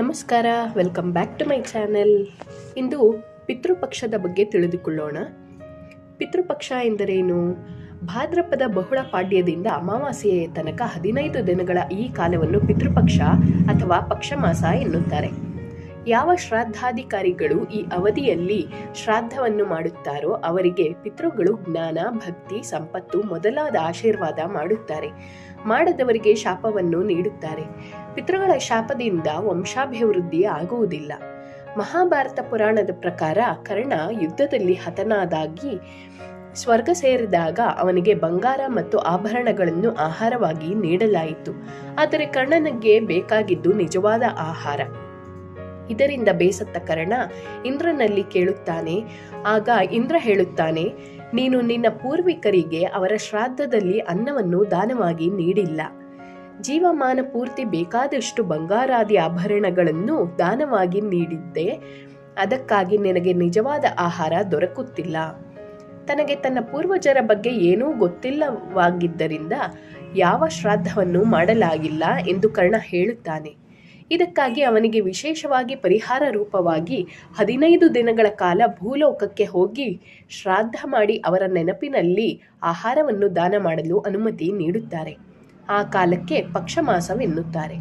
ನಮಸ್ಕಾರ welcome back to my channel ಇಂದು ಪಿತೃಪಕ್ಷದ ಬಗ್ಗೆ ತಿಳಿದುಕೊಳ್ಳೋಣ. ಪಿತೃಪಕ್ಷ ಎಂದರೇನು? ಭಾದ್ರಪದ ಬಹುಳ ಪಾಡ್ಯದಿಂದ ಅಮಾವಾಸ್ಯೆಯ ತನಕ ಹದಿನೈದು ದಿನಗಳ ಈ ಕಾಲವನ್ನು ಪಿತೃಪಕ್ಷ ಅಥವಾ ಪಕ್ಷಮಾಸ ಎನ್ನುತ್ತಾರೆ. ಯಾವ ಶ್ರಾದ್ದಾಧಿಕಾರಿಗಳು ಈ ಅವಧಿಯಲ್ಲಿ ಶ್ರಾದ್ದವನ್ನು ಮಾಡುತ್ತಾರೋ ಅವರಿಗೆ ಪಿತೃಗಳು ಜ್ಞಾನ, ಭಕ್ತಿ, ಸಂಪತ್ತು ಮೊದಲಾದ ಆಶೀರ್ವಾದ ಮಾಡುತ್ತಾರೆ. ಮಾಡದವರಿಗೆ ಶಾಪವನ್ನು ನೀಡುತ್ತಾರೆ. ಪಿತೃಗಳ ಶಾಪದಿಂದ ವಂಶಾಭಿವೃದ್ಧಿ ಆಗುವುದಿಲ್ಲ. ಮಹಾಭಾರತ ಪುರಾಣದ ಪ್ರಕಾರ ಕರ್ಣ ಯುದ್ಧದಲ್ಲಿ ಹತನಾದಾಗಿ ಸ್ವರ್ಗ ಸೇರಿದಾಗ ಅವನಿಗೆ ಬಂಗಾರ ಮತ್ತು ಆಭರಣಗಳನ್ನು ಆಹಾರವಾಗಿ ನೀಡಲಾಯಿತು. ಆದರೆ ಕರ್ಣನಿಗೆ ಬೇಕಾಗಿದ್ದು ನಿಜವಾದ ಆಹಾರ. ಇದರಿಂದ ಬೇಸತ್ತ ಕರ್ಣ ಇಂದ್ರನಲ್ಲಿ ಕೇಳುತ್ತಾನೆ. ಆಗ ಇಂದ್ರ ಹೇಳುತ್ತಾನೆ, ನೀನು ನಿನ್ನ ಪೂರ್ವಿಕರಿಗೆ ಅವರ ಶ್ರಾದ್ದದಲ್ಲಿ ಅನ್ನವನ್ನು ದಾನವಾಗಿ ನೀಡಿಲ್ಲ. ಜೀವಮಾನ ಪೂರ್ತಿ ಬೇಕಾದಷ್ಟು ಬಂಗಾರಾದಿ ಆಭರಣಗಳನ್ನು ದಾನವಾಗಿ ನೀಡಿದ್ದೆ. ಅದಕ್ಕಾಗಿ ನಿನಗೆ ನಿಜವಾದ ಆಹಾರ ದೊರಕುತ್ತಿಲ್ಲ. ತನಗೆ ತನ್ನ ಪೂರ್ವಜರ ಬಗ್ಗೆ ಏನೂ ಗೊತ್ತಿಲ್ಲವಾಗಿದ್ದರಿಂದ ಯಾವ ಶ್ರಾದ್ದವನ್ನು ಮಾಡಲಾಗಿಲ್ಲ ಎಂದು ಕರ್ಣ ಹೇಳುತ್ತಾನೆ. ಇದಕ್ಕಾಗಿ ಅವನಿಗೆ ವಿಶೇಷವಾಗಿ ಪರಿಹಾರ ರೂಪವಾಗಿ ಹದಿನೈದು ದಿನಗಳ ಕಾಲ ಭೂಲೋಕಕ್ಕೆ ಹೋಗಿ ಶ್ರಾದ್ದ ಮಾಡಿ ಅವರ ನೆನಪಿನಲ್ಲಿ ಆಹಾರವನ್ನು ದಾನ ಮಾಡಲು ಅನುಮತಿ ನೀಡುತ್ತಾರೆ. ಆ ಕಾಲಕ್ಕೆ ಪಕ್ಷಮಾಸವೆನ್ನುತ್ತಾರೆ.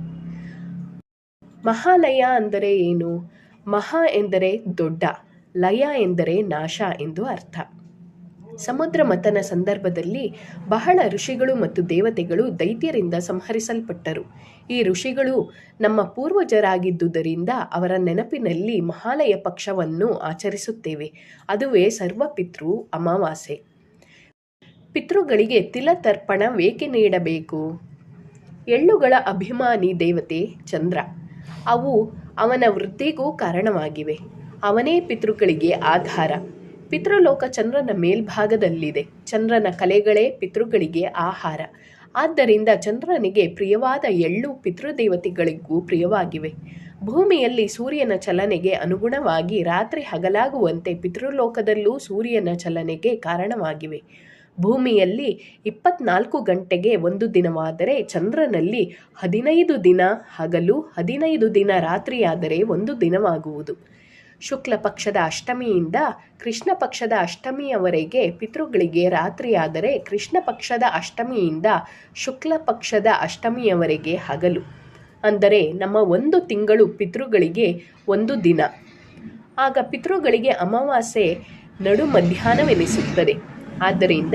ಮಹಾಲಯ ಅಂದರೆ ಏನು? ಮಹಾ ಎಂದರೆ ದೊಡ್ಡ, ಲಯ ಎಂದರೆ ನಾಶ ಎಂದು ಅರ್ಥ. ಸಮುದ್ರ ಮತನ ಸಂದರ್ಭದಲ್ಲಿ ಬಹಳ ಋಷಿಗಳು ಮತ್ತು ದೇವತೆಗಳು ದೈತ್ಯರಿಂದ ಸಂಹರಿಸಲ್ಪಟ್ಟರು. ಈ ಋಷಿಗಳು ನಮ್ಮ ಪೂರ್ವಜರಾಗಿದ್ದುದರಿಂದ ಅವರ ನೆನಪಿನಲ್ಲಿ ಮಹಾಲಯ ಪಕ್ಷವನ್ನು ಆಚರಿಸುತ್ತೇವೆ. ಅದುವೇ ಸರ್ವಪಿತೃ ಅಮಾವಾಸ್ಯೆ. ಪಿತೃಗಳಿಗೆ ತಿಲತರ್ಪಣ ವೇಕೆ ನೀಡಬೇಕು? ಎಳ್ಳುಗಳ ಅಭಿಮಾನಿ ದೇವತೆ ಚಂದ್ರ. ಅವು ಅವನ ವೃದ್ಧಿಗೂ ಕಾರಣವಾಗಿವೆ. ಅವನೇ ಪಿತೃಗಳಿಗೆ ಆಧಾರ. ಪಿತೃಲೋಕ ಚಂದ್ರನ ಮೇಲ್ಭಾಗದಲ್ಲಿದೆ. ಚಂದ್ರನ ಕಲೆಗಳೇ ಪಿತೃಗಳಿಗೆ ಆಹಾರ. ಆದ್ದರಿಂದ ಚಂದ್ರನಿಗೆ ಪ್ರಿಯವಾದ ಎಳ್ಳು ಪಿತೃದೇವತೆಗಳಿಗೂ ಪ್ರಿಯವಾಗಿವೆ. ಭೂಮಿಯಲ್ಲಿ ಸೂರ್ಯನ ಚಲನೆಗೆ ಅನುಗುಣವಾಗಿ ರಾತ್ರಿ ಹಗಲಾಗುವಂತೆ ಪಿತೃಲೋಕದಲ್ಲೂ ಸೂರ್ಯನ ಚಲನೆಗೆ ಕಾರಣವಾಗಿವೆ. ಭೂಮಿಯಲ್ಲಿ ಇಪ್ಪತ್ನಾಲ್ಕು ಗಂಟೆಗೆ ಒಂದು ದಿನವಾದರೆ ಚಂದ್ರನಲ್ಲಿ ಹದಿನೈದು ದಿನ ಹಗಲು, ಹದಿನೈದು ದಿನ ರಾತ್ರಿಯಾದರೆ ಒಂದು ದಿನವಾಗುವುದು. ಶುಕ್ಲ ಪಕ್ಷದ ಅಷ್ಟಮಿಯಿಂದ ಕೃಷ್ಣ ಪಕ್ಷದ ಅಷ್ಟಮಿಯವರೆಗೆ ಪಿತೃಗಳಿಗೆ ರಾತ್ರಿಯಾದರೆ ಕೃಷ್ಣ ಪಕ್ಷದ ಅಷ್ಟಮಿಯಿಂದ ಶುಕ್ಲ ಪಕ್ಷದ ಅಷ್ಟಮಿಯವರೆಗೆ ಹಗಲು. ಅಂದರೆ ನಮ್ಮ ಒಂದು ತಿಂಗಳು ಪಿತೃಗಳಿಗೆ ಒಂದು ದಿನ. ಆಗ ಪಿತೃಗಳಿಗೆ ಅಮಾವಾಸ್ಯೆ ನಡು ಮಧ್ಯಾಹ್ನವೆನಿಸುತ್ತದೆ. ಆದ್ದರಿಂದ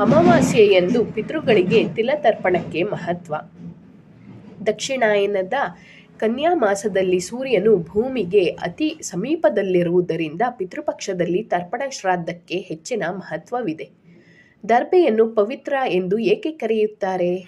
ಅಮಾವಾಸ್ಯೆಯಂದು ಪಿತೃಗಳಿಗೆ ತಿಲತರ್ಪಣಕ್ಕೆ ಮಹತ್ವ. ದಕ್ಷಿಣಾಯನದ ಕನ್ಯಾ ಮಾಸದಲ್ಲಿ ಸೂರ್ಯನು ಭೂಮಿಗೆ ಅತಿ ಸಮೀಪದಲ್ಲಿರುವುದರಿಂದ ಪಿತೃಪಕ್ಷದಲ್ಲಿ ತರ್ಪಣ ಶ್ರಾದ್ದಕ್ಕೆ ಹೆಚ್ಚಿನ ಮಹತ್ವವಿದೆ. ದರ್ಬೆಯನ್ನು ಪವಿತ್ರ ಎಂದು ಏಕೆ ಕರೆಯುತ್ತಾರೆ?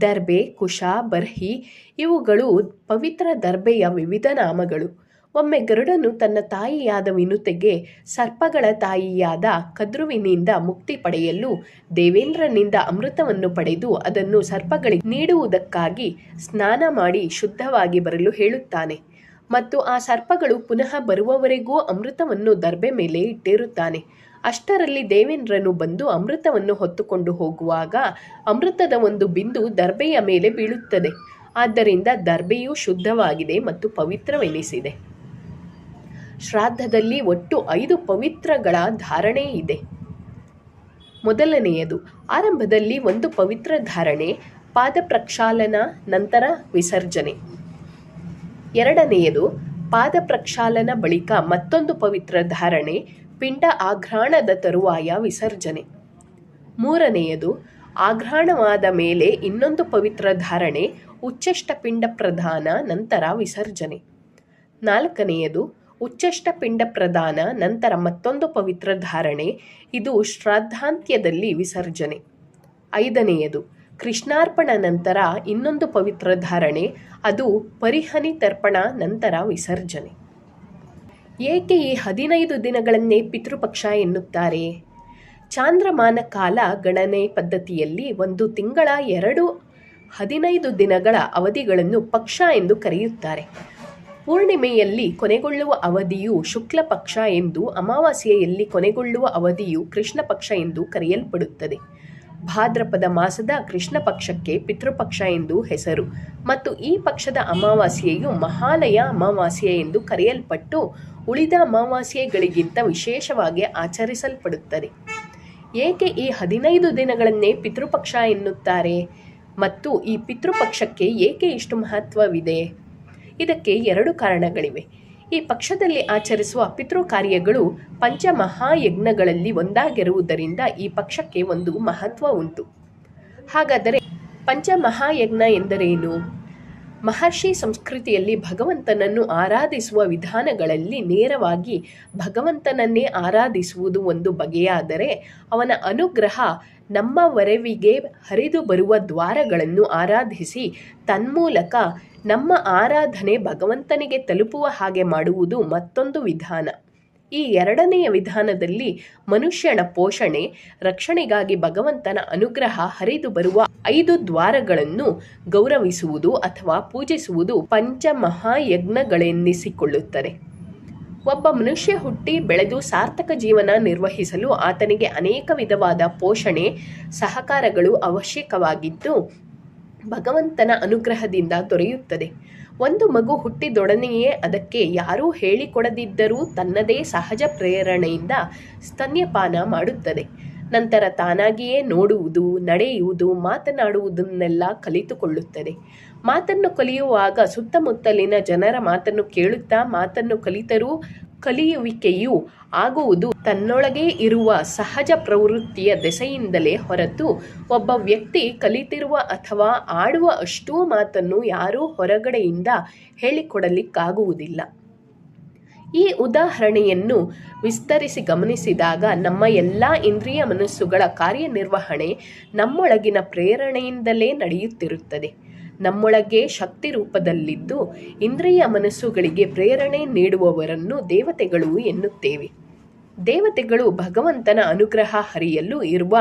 ದರ್ಬೆ ಕುಶ, ಬರ್ಹಿ ಇವುಗಳು ಪವಿತ್ರ ದರ್ಬೆಯ ವಿವಿಧ ನಾಮಗಳು. ಒಮ್ಮೆ ಗರುಡನು ತನ್ನ ತಾಯಿಯಾದ ವಿನುತೆಗೆ ಸರ್ಪಗಳ ತಾಯಿಯಾದ ಕದ್ರುವಿನಿಂದ ಮುಕ್ತಿ ಪಡೆಯಲು ದೇವೇಂದ್ರನಿಂದ ಅಮೃತವನ್ನು ಪಡೆದು ಅದನ್ನು ಸರ್ಪಗಳಿಗೆ ನೀಡುವುದಕ್ಕಾಗಿ ಸ್ನಾನ ಮಾಡಿ ಶುದ್ಧವಾಗಿ ಬರಲು ಹೇಳುತ್ತಾನೆ. ಮತ್ತು ಆ ಸರ್ಪಗಳು ಪುನಃ ಬರುವವರೆಗೂ ಅಮೃತವನ್ನು ದರ್ಬೆ ಮೇಲೆ ಇಟ್ಟಿರುತ್ತಾನೆ. ಅಷ್ಟರಲ್ಲಿ ದೇವೇಂದ್ರನು ಬಂದು ಅಮೃತವನ್ನು ಹೊತ್ತುಕೊಂಡು ಹೋಗುವಾಗ ಅಮೃತದ ಒಂದು ಬಿಂದು ದರ್ಬೆಯ ಮೇಲೆ ಬೀಳುತ್ತದೆ. ಆದ್ದರಿಂದ ದರ್ಬೆಯು ಶುದ್ಧವಾಗಿದೆ ಮತ್ತು ಪವಿತ್ರವೆನಿಸಿದೆ. ಶ್ರಾದ್ದದಲ್ಲಿ ಒಟ್ಟು ಐದು ಪವಿತ್ರಗಳ ಧಾರಣೆ ಇದೆ. ಮೊದಲನೆಯದು, ಆರಂಭದಲ್ಲಿ ಒಂದು ಪವಿತ್ರ ಧಾರಣೆ ಪಾದ ಪ್ರಕ್ಷಾಲನ ನಂತರ ವಿಸರ್ಜನೆ. ಎರಡನೆಯದು ಪಾದ ಪ್ರಕ್ಷಾಲನ ಬಳಿಕ ಮತ್ತೊಂದು ಪವಿತ್ರ ಧಾರಣೆ, ಪಿಂಡ ಆಘ್ರಾಣದ ತರುವಾಯ ವಿಸರ್ಜನೆ. ಮೂರನೆಯದು, ಆಘ್ರಾಣವಾದ ಮೇಲೆ ಇನ್ನೊಂದು ಪವಿತ್ರ ಧಾರಣೆ ಉಚ್ಚಷ್ಟ ಪಿಂಡ ಪ್ರಧಾನ ನಂತರ ವಿಸರ್ಜನೆ. ನಾಲ್ಕನೆಯದು ಉಚ್ಚಷ್ಟ ಪಿಂಡ ಪ್ರದಾನ, ನಂತರ ಮತ್ತೊಂದು ಪವಿತ್ರ ಧಾರಣೆ, ಇದು ಶ್ರಾದ್ದಾಂತ್ಯದಲ್ಲಿ ವಿಸರ್ಜನೆ. ಐದನೆಯದು, ಕೃಷ್ಣಾರ್ಪಣ ನಂತರ ಇನ್ನೊಂದು ಪವಿತ್ರ ಧಾರಣೆ, ಅದು ಪರಿಹನಿ ತರ್ಪಣ, ನಂತರ ವಿಸರ್ಜನೆ. ಏಕೆ ಈ ಹದಿನೈದು ದಿನಗಳನ್ನೇ ಪಿತೃಪಕ್ಷ ಎನ್ನುತ್ತಾರೆ? ಚಾಂದ್ರಮಾನ ಕಾಲ ಗಣನೆ ಪದ್ಧತಿಯಲ್ಲಿ ಒಂದು ತಿಂಗಳ ಎರಡು ಹದಿನೈದು ದಿನಗಳ ಅವಧಿಗಳನ್ನು ಪಕ್ಷ ಎಂದು ಕರೆಯುತ್ತಾರೆ. ಪೂರ್ಣಿಮೆಯಲ್ಲಿ ಕೊನೆಗೊಳ್ಳುವ ಅವಧಿಯು ಶುಕ್ಲ ಪಕ್ಷ ಎಂದು, ಅಮಾವಾಸ್ಯೆಯಲ್ಲಿ ಕೊನೆಗೊಳ್ಳುವ ಅವಧಿಯು ಕೃಷ್ಣ ಪಕ್ಷ ಎಂದು ಕರೆಯಲ್ಪಡುತ್ತದೆ. ಭಾದ್ರಪದ ಮಾಸದ ಕೃಷ್ಣ ಪಕ್ಷಕ್ಕೆ ಪಿತೃಪಕ್ಷ ಎಂದು ಹೆಸರು. ಮತ್ತು ಈ ಪಕ್ಷದ ಅಮಾವಾಸ್ಯೆಯು ಮಹಾಲಯ ಅಮಾವಾಸ್ಯೆ ಎಂದು ಕರೆಯಲ್ಪಟ್ಟು, ಉಳಿದ ಅಮಾವಾಸ್ಯೆಗಳಿಗಿಂತ ವಿಶೇಷವಾಗಿ ಆಚರಿಸಲ್ಪಡುತ್ತದೆ. ಏಕೆ ಈ ಹದಿನೈದು ದಿನಗಳನ್ನೇ ಪಿತೃಪಕ್ಷ ಎನ್ನುತ್ತಾರೆ? ಮತ್ತು ಈ ಪಿತೃಪಕ್ಷಕ್ಕೆ ಏಕೆ ಇಷ್ಟು ಮಹತ್ವವಿದೆ? ಇದಕ್ಕೆ ಎರಡು ಕಾರಣಗಳಿವೆ. ಈ ಪಕ್ಷದಲ್ಲಿ ಆಚರಿಸುವ ಪಿತೃ ಕಾರ್ಯಗಳು ಪಂಚಮಹಾಯಜ್ಞಗಳಲ್ಲಿ ಒಂದಾಗಿರುವುದರಿಂದ ಈ ಪಕ್ಷಕ್ಕೆ ಒಂದು ಮಹತ್ವ ಉಂಟು. ಹಾಗಾದರೆ ಪಂಚಮಹಾಯಜ್ಞ ಎಂದರೇನು? ಮಹರ್ಷಿ ಸಂಸ್ಕೃತಿಯಲ್ಲಿ ಭಗವಂತನನ್ನು ಆರಾಧಿಸುವ ವಿಧಾನಗಳಲ್ಲಿ ನೇರವಾಗಿ ಭಗವಂತನನ್ನೇ ಆರಾಧಿಸುವುದು ಒಂದು ಬಗೆಯಾದರೆ ಅವನ ಅನುಗ್ರಹ ನಮ್ಮವರೆವಿಗೆ ಹರಿದು ಬರುವ ದ್ವಾರಗಳನ್ನು ಆರಾಧಿಸಿ, ತನ್ಮೂಲಕ ನಮ್ಮ ಆರಾಧನೆ ಭಗವಂತನಿಗೆ ತಲುಪುವ ಹಾಗೆ ಮಾಡುವುದು ಮತ್ತೊಂದು ವಿಧಾನ. ಈ ಎರಡನೆಯ ವಿಧಾನದಲ್ಲಿ ಮನುಷ್ಯನ ಪೋಷಣೆ, ರಕ್ಷಣೆಗಾಗಿ ಭಗವಂತನ ಅನುಗ್ರಹ ಹರಿದು ಬರುವ ಐದು ದ್ವಾರಗಳನ್ನು ಗೌರವಿಸುವುದು ಅಥವಾ ಪೂಜಿಸುವುದು ಪಂಚಮಹಾಯಜ್ಞಗಳೆನ್ನಿಸಿಕೊಳ್ಳುತ್ತದೆ. ಒಬ್ಬ ಮನುಷ್ಯ ಹುಟ್ಟಿ ಬೆಳೆದು ಸಾರ್ಥಕ ಜೀವನ ನಿರ್ವಹಿಸಲು ಆತನಿಗೆ ಅನೇಕ ವಿಧವಾದ ಪೋಷಣೆ, ಸಹಕಾರಗಳು ಅವಶ್ಯಕವಾಗಿದ್ದು ಭಗವಂತನ ಅನುಗ್ರಹದಿಂದ ದೊರೆಯುತ್ತದೆ. ಒಂದು ಮಗು ಹುಟ್ಟಿದೊಡನೆಯೇ ಅದಕ್ಕೆ ಯಾರೂ ಹೇಳಿಕೊಡದಿದ್ದರೂ ತನ್ನದೇ ಸಹಜ ಪ್ರೇರಣೆಯಿಂದ ಸ್ತನ್ಯಪಾನ ಮಾಡುತ್ತದೆ. ನಂತರ ತಾನಾಗಿಯೇ ನೋಡುವುದು, ನಡೆಯುವುದು, ಮಾತನಾಡುವುದನ್ನೆಲ್ಲ ಕಲಿತುಕೊಳ್ಳುತ್ತದೆ. ಮಾತನ್ನು ಕಲಿಯುವಾಗ ಸುತ್ತಮುತ್ತಲಿನ ಜನರ ಮಾತನ್ನು ಕೇಳುತ್ತಾ ಮಾತನ್ನು ಕಲಿತರೂ ಕಲಿಯುವಿಕೆಯು ಆಗುವುದು ತನ್ನೊಳಗೆ ಇರುವ ಸಹಜ ಪ್ರವೃತ್ತಿಯ ದೆಸೆಯಿಂದಲೇ ಹೊರತು ಒಬ್ಬ ವ್ಯಕ್ತಿ ಕಲಿತಿರುವ ಅಥವಾ ಆಡುವ ಅಷ್ಟೂ ಮಾತನ್ನು ಯಾರೂ ಹೊರಗಡೆಯಿಂದ ಹೇಳಿಕೊಡಲಿಕ್ಕಾಗುವುದಿಲ್ಲ. ಈ ಉದಾಹರಣೆಯನ್ನು ವಿಸ್ತರಿಸಿ ಗಮನಿಸಿದಾಗ ನಮ್ಮ ಎಲ್ಲ ಇಂದ್ರಿಯ ಮನಸ್ಸುಗಳ ಕಾರ್ಯನಿರ್ವಹಣೆ ನಮ್ಮೊಳಗಿನ ಪ್ರೇರಣೆಯಿಂದಲೇ ನಡೆಯುತ್ತಿರುತ್ತದೆ. ನಮ್ಮೊಳಗೆ ಶಕ್ತಿ ರೂಪದಲ್ಲಿದ್ದು ಇಂದ್ರಿಯ ಮನಸ್ಸುಗಳಿಗೆ ಪ್ರೇರಣೆ ನೀಡುವವರನ್ನು ದೇವತೆಗಳು ಎನ್ನುತ್ತೇವೆ. ದೇವತೆಗಳು ಭಗವಂತನ ಅನುಗ್ರಹ ಹರಿಯಲು ಇರುವ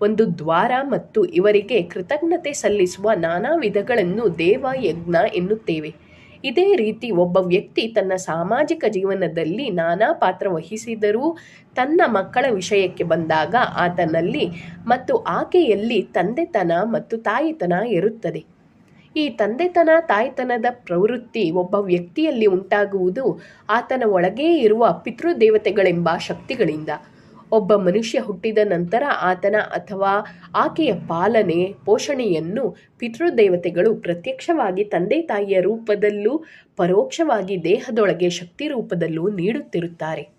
ಒಂದು ದ್ವಾರ ಮತ್ತು ಇವರಿಗೆ ಕೃತಜ್ಞತೆ ಸಲ್ಲಿಸುವ ನಾನಾ ವಿಧಗಳನ್ನು ದೇವ ಯಜ್ಞ ಎನ್ನುತ್ತೇವೆ. ಇದೇ ರೀತಿ ಒಬ್ಬ ವ್ಯಕ್ತಿ ತನ್ನ ಸಾಮಾಜಿಕ ಜೀವನದಲ್ಲಿ ನಾನಾ ಪಾತ್ರ ವಹಿಸಿದರೂ ತನ್ನ ಮಕ್ಕಳ ವಿಷಯಕ್ಕೆ ಬಂದಾಗ ಆತನಲ್ಲಿ ಮತ್ತು ಆಕೆಯಲ್ಲಿ ತಂದೆತನ ಮತ್ತು ತಾಯಿತನ ಇರುತ್ತದೆ. ಈ ತಂದೆತನ, ತಾಯ್ತನದ ಪ್ರವೃತ್ತಿ ಒಬ್ಬ ವ್ಯಕ್ತಿಯಲ್ಲಿ ಉಂಟಾಗುವುದು ಆತನ ಒಳಗೇ ಇರುವ ಪಿತೃದೇವತೆಗಳೆಂಬ ಶಕ್ತಿಗಳಿಂದ. ಒಬ್ಬ ಮನುಷ್ಯ ಹುಟ್ಟಿದ ನಂತರ ಆತನ ಅಥವಾ ಆಕೆಯ ಪಾಲನೆ, ಪೋಷಣೆಯನ್ನು ಪಿತೃದೇವತೆಗಳು ಪ್ರತ್ಯಕ್ಷವಾಗಿ ತಂದೆ ತಾಯಿಯ ರೂಪದಲ್ಲೂ ಪರೋಕ್ಷವಾಗಿ ದೇಹದೊಳಗೆ ಶಕ್ತಿ ರೂಪದಲ್ಲೂ ನೀಡುತ್ತಿರುತ್ತಾರೆ.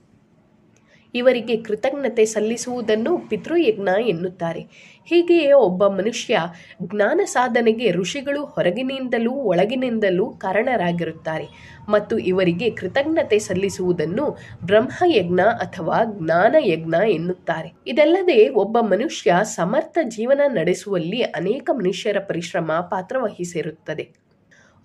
ಇವರಿಗೆ ಕೃತಜ್ಞತೆ ಸಲ್ಲಿಸುವುದನ್ನು ಪಿತೃಯಜ್ಞ ಎನ್ನುತ್ತಾರೆ. ಹೀಗೆಯೇ ಒಬ್ಬ ಮನುಷ್ಯ ಜ್ಞಾನ ಸಾಧನೆಗೆ ಋಷಿಗಳು ಹೊರಗಿನಿಂದಲೂ ಒಳಗಿನಿಂದಲೂ ಕಾರಣರಾಗಿರುತ್ತಾರೆ ಮತ್ತು ಇವರಿಗೆ ಕೃತಜ್ಞತೆ ಸಲ್ಲಿಸುವುದನ್ನು ಬ್ರಹ್ಮಯಜ್ಞ ಅಥವಾ ಜ್ಞಾನಯಜ್ಞ ಎನ್ನುತ್ತಾರೆ. ಇದಲ್ಲದೆ ಒಬ್ಬ ಮನುಷ್ಯ ಸಮರ್ಥ ಜೀವನ ನಡೆಸುವಲ್ಲಿ ಅನೇಕ ಮನುಷ್ಯರ ಪರಿಶ್ರಮ ಪಾತ್ರವಹಿಸಿರುತ್ತದೆ.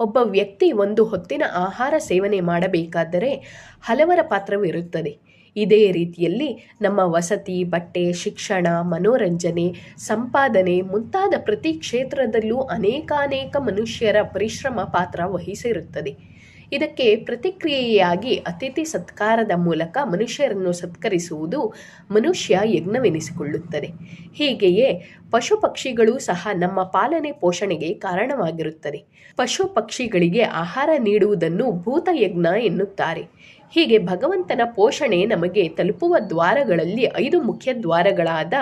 ಒಬ್ಬ ವ್ಯಕ್ತಿ ಒಂದು ಹೊತ್ತಿನ ಆಹಾರ ಸೇವನೆ ಮಾಡಬೇಕಾದರೆ ಹಲವರ ಪಾತ್ರವಿರುತ್ತದೆ. ಇದೇ ರೀತಿಯಲ್ಲಿ ನಮ್ಮ ವಸತಿ, ಬಟ್ಟೆ, ಶಿಕ್ಷಣ, ಮನೋರಂಜನೆ, ಸಂಪಾದನೆ ಮುಂತಾದ ಪ್ರತಿ ಕ್ಷೇತ್ರದಲ್ಲೂ ಅನೇಕಾನೇಕ ಮನುಷ್ಯರ ಪರಿಶ್ರಮ ಪಾತ್ರ ವಹಿಸಿರುತ್ತದೆ. ಇದಕ್ಕೆ ಪ್ರತಿಕ್ರಿಯೆಯಾಗಿ ಅತಿಥಿ ಸತ್ಕಾರದ ಮೂಲಕ ಮನುಷ್ಯರನ್ನು ಸತ್ಕರಿಸುವುದು ಮನುಷ್ಯ ಯಜ್ಞವೆನಿಸಿಕೊಳ್ಳುತ್ತದೆ. ಹೀಗೆಯೇ ಪಶು ಪಕ್ಷಿಗಳು ಸಹ ನಮ್ಮ ಪಾಲನೆ ಪೋಷಣೆಗೆ ಕಾರಣವಾಗಿರುತ್ತದೆ. ಪಶು ಪಕ್ಷಿಗಳಿಗೆ ಆಹಾರ ನೀಡುವುದನ್ನು ಭೂತಯಜ್ಞ ಎನ್ನುತ್ತಾರೆ. ಹೀಗೆ ಭಗವಂತನ ಪೋಷಣೆ ನಮಗೆ ತಲುಪುವ ದ್ವಾರಗಳಲ್ಲಿ ಐದು ಮುಖ್ಯ ದ್ವಾರಗಳಾದ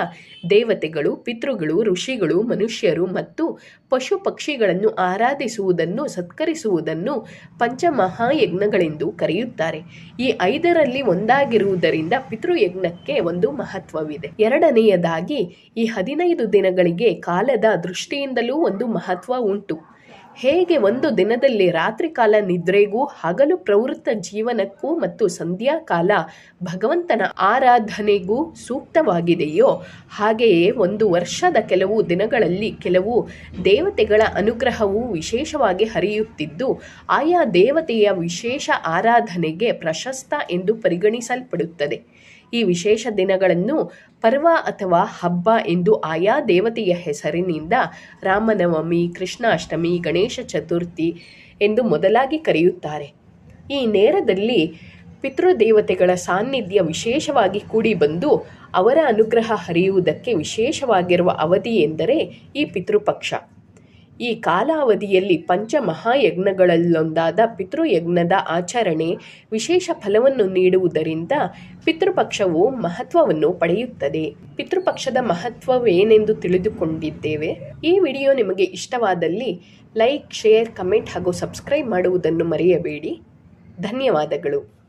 ದೇವತೆಗಳು, ಪಿತೃಗಳು, ಋಷಿಗಳು, ಮನುಷ್ಯರು ಮತ್ತು ಪಶು ಪಕ್ಷಿಗಳನ್ನು ಆರಾಧಿಸುವುದನ್ನು, ಸತ್ಕರಿಸುವುದನ್ನು ಪಂಚಮಹಾಯಜ್ಞಗಳೆಂದು ಕರೆಯುತ್ತಾರೆ. ಈ ಐದರಲ್ಲಿ ಒಂದಾಗಿರುವುದರಿಂದ ಪಿತೃಯಜ್ಞಕ್ಕೆ ಒಂದು ಮಹತ್ವವಿದೆ. ಎರಡನೆಯದಾಗಿ, ಈ ಹದಿನೈದು ದಿನಗಳಿಗೆ ಕಾಲದ ದೃಷ್ಟಿಯಿಂದಲೂ ಒಂದು ಮಹತ್ವ ಉಂಟು. ಹೇಗೆ ಒಂದು ದಿನದಲ್ಲಿ ರಾತ್ರಿ ಕಾಲ ನಿದ್ರೆಗೂ, ಹಗಲು ಪ್ರವೃತ್ತ ಜೀವನಕ್ಕೂ ಮತ್ತು ಸಂಧ್ಯಾಕಾಲ ಭಗವಂತನ ಆರಾಧನೆಗೂ ಸೂಕ್ತವಾಗಿದೆಯೋ, ಹಾಗೆಯೇ ಒಂದು ವರ್ಷದ ಕೆಲವು ದಿನಗಳಲ್ಲಿ ಕೆಲವು ದೇವತೆಗಳ ಅನುಗ್ರಹವು ವಿಶೇಷವಾಗಿ ಹರಿಯುತ್ತಿದ್ದು, ಆಯಾ ದೇವತೆಯ ವಿಶೇಷ ಆರಾಧನೆಗೆ ಪ್ರಶಸ್ತ ಎಂದು ಪರಿಗಣಿಸಲ್ಪಡುತ್ತದೆ. ಈ ವಿಶೇಷ ದಿನಗಳನ್ನು ಪರ್ವ ಅಥವಾ ಹಬ್ಬ ಎಂದು ಆಯಾ ದೇವತೆಯ ಹೆಸರಿನಿಂದ ರಾಮನವಮಿ, ಕೃಷ್ಣಾಷ್ಟಮಿ, ಗಣೇಶ ಚತುರ್ಥಿ ಎಂದು ಮೊದಲಾಗಿ ಕರೆಯುತ್ತಾರೆ. ಈ ನೇರದಲ್ಲಿ ಪಿತೃದೇವತೆಗಳ ಸಾನ್ನಿಧ್ಯ ವಿಶೇಷವಾಗಿ ಕೂಡಿ ಬಂದು ಅವರ ಅನುಗ್ರಹ ಹರಿಯುವುದಕ್ಕೆ ವಿಶೇಷವಾಗಿರುವ ಅವಧಿ ಎಂದರೆ ಈ ಪಿತೃಪಕ್ಷ. ಈ ಕಾಲಾವಧಿಯಲ್ಲಿ ಪಂಚಮಹಾಯಜ್ಞಗಳಲ್ಲೊಂದಾದ ಪಿತೃಯಜ್ಞದ ಆಚರಣೆ ವಿಶೇಷ ಫಲವನ್ನು ನೀಡುವುದರಿಂದ ಪಿತೃಪಕ್ಷವು ಮಹತ್ವವನ್ನು ಪಡೆಯುತ್ತದೆ. ಪಿತೃಪಕ್ಷದ ಮಹತ್ವವೇನೆಂದು ತಿಳಿದುಕೊಂಡಿದ್ದೇವೆ. ಈ ವಿಡಿಯೋ ನಿಮಗೆ ಇಷ್ಟವಾದಲ್ಲಿ ಲೈಕ್, ಶೇರ್, ಕಮೆಂಟ್ ಹಾಗೂ ಸಬ್ಸ್ಕ್ರೈಬ್ ಮಾಡುವುದನ್ನು ಮರೆಯಬೇಡಿ. ಧನ್ಯವಾದಗಳು.